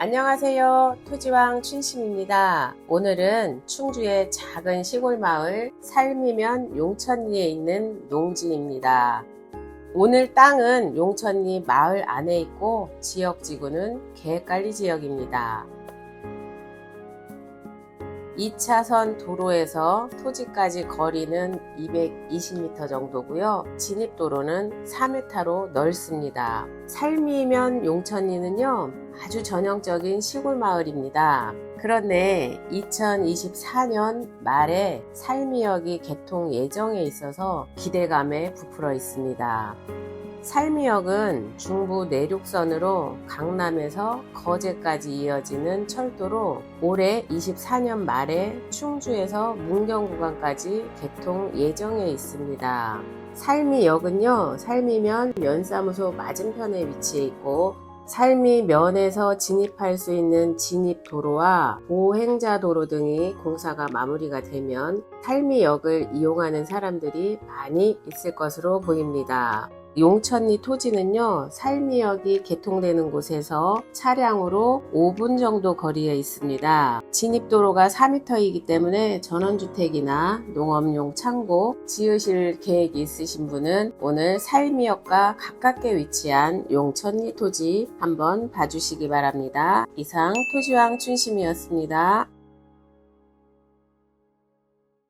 안녕하세요. 토지왕 춘심입니다. 오늘은 충주의 작은 시골 마을 살미면 용천리에 있는 농지입니다. 오늘 땅은 용천리 마을 안에 있고 지역 지구는 계획관리 지역입니다. 2차선 도로에서 토지까지 거리는 220m 정도고요. 진입도로는 4m로 넓습니다. 삶이면 용천리는요, 아주 전형적인 시골 마을입니다. 그런데 2024년 말에 삶이역이 개통 예정에 있어서 기대감에 부풀어 있습니다. 살미역은 중부 내륙선으로 강남에서 거제까지 이어지는 철도로 올해 24년 말에 충주에서 문경 구간까지 개통 예정에 있습니다. 살미역은요, 살미면 면사무소 맞은편에 위치해 있고 삶이 면에서 진입할 수 있는 진입도로와 보행자도로 등이 공사가 마무리가 되면 삶이 역을 이용하는 사람들이 많이 있을 것으로 보입니다. 용천리 토지는요, 살미역이 개통되는 곳에서 차량으로 5분 정도 거리에 있습니다. 진입도로가 4m이기 때문에 전원주택이나 농업용 창고 지으실 계획이 있으신 분은 오늘 살미역과 가깝게 위치한 용천리 토지 한번 봐주시기 바랍니다. 이상 토지왕 춘심이었습니다.